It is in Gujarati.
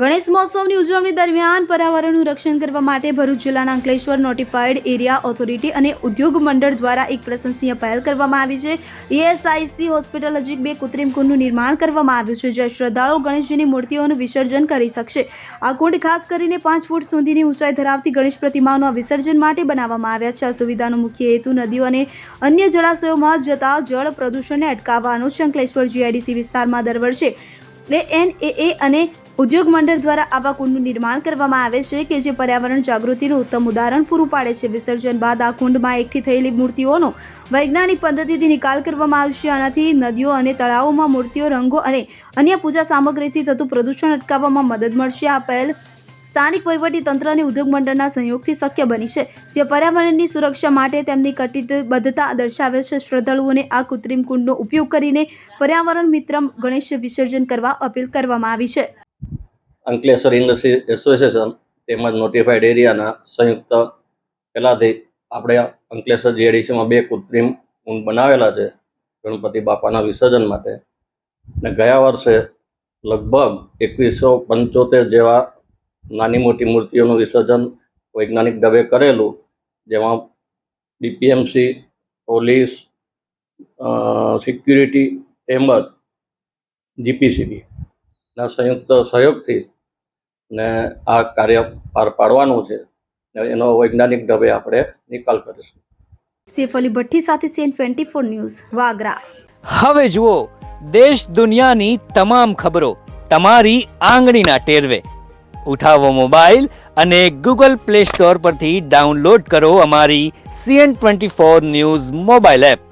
ગણેશ મહોત્સવની ઉજવણી દરમિયાન પર્યાવરણનું રક્ષણ કરવા માટે ભરૂચ જિલ્લાના અંકલેશ્વર નોટિફાઈડ એરિયા ઓથોરિટી અને ઉદ્યોગ મંડળ દ્વારા એક પ્રશંસનીય પહેલ કરવામાં આવી છે. ઈએસઆઈસી હોસ્પિટલ નજીક બે કૃત્રિમ કુંડનું નિર્માણ કરવામાં આવ્યું છે, જ્યાં શ્રદ્ધાળુઓ ગણેશજીની મૂર્તિઓનું વિસર્જન કરી શકશે. આ કુંડ ખાસ કરીને પાંચ ફૂટ સુધીની ઊંચાઈ ધરાવતી ગણેશ પ્રતિમાઓના વિસર્જન માટે બનાવવામાં આવ્યા છે. આ સુવિધાનો મુખ્ય હેતુ નદીઓ અને અન્ય જળાશયોમાં જતા જળ પ્રદૂષણને અટકાવવાનો છે. અંકલેશ્વર જીઆઈડીસી વિસ્તારમાં દર વર્ષે એ અને ઉદ્યોગ મંડળ દ્વારા આવા કુંડનું નિર્માણ કરવામાં આવે છે કે જે પર્યાવરણ જાગૃતિનું ઉત્તમ ઉદાહરણ પૂરું પાડે છે. વિસર્જન બાદ આ કુંડમાં એકઠી થયેલી મૂર્તિઓનો વૈજ્ઞાનિક પદ્ધતિથી નિકાલ કરવામાં આવશે. આનાથી નદીઓ અને તળાવોમાં મૂર્તિઓ, રંગો અને અન્ય પૂજા સામગ્રીથી થતું પ્રદૂષણ અટકાવવામાં મદદ મળશે. આ પહેલ સ્થાનિક તંત્ર અને ઉદ્યોગ મંડળના સહયોગથી શક્ય બની છે, જે પર્યાવરણની સુરક્ષા માટે તેમની કટિબદ્ધતા દર્શાવે છે. શ્રદ્ધાળુઓને આ કૃત્રિમ કુંડનો ઉપયોગ કરીને પર્યાવરણ મિત્ર ગણેશ વિસર્જન કરવા અપીલ કરવામાં આવી છે. અંકલેશ્વર ઇન્ડસ્ટ્રી એસોસિએશન તેમજ નોટિફાઈડ એરિયાના સંયુક્ત પહેલાંથી આપણે અંકલેશ્વર જીએડીસીમાં બે કૃત્રિમ ઊંડ બનાવેલા છે, ગણપતિ બાપાના વિસર્જન માટે. અને ગયા વર્ષે લગભગ એકવીસો પંચોતેર જેવા નાની મોટી મૂર્તિઓનું વિસર્જન વૈજ્ઞાનિક ઢબે કરેલું, જેમાં ડીપીએમસી પોલીસ સિક્યુરિટી તેમજ જીપીસીબી ના સંયુક્ત સહયોગથી ને આ કાર્ય પાર પાડવાનું છે. એનો વૈજ્ઞાનિક ઢબે આપણે નિકાલ કરીશું. સેફ અલી ભઠ્ઠી સાથે CN twenty four news Vagra. હવે જુઓ દેશ દુનિયાની તમામ ખબરો તમારી આંગળીના ટેરવે. ઉઠાવો મોબાઈલ અને ગૂગલ પ્લે સ્ટોર પરથી ડાઉનલોડ કરો અમારી CN twenty four news mobile app.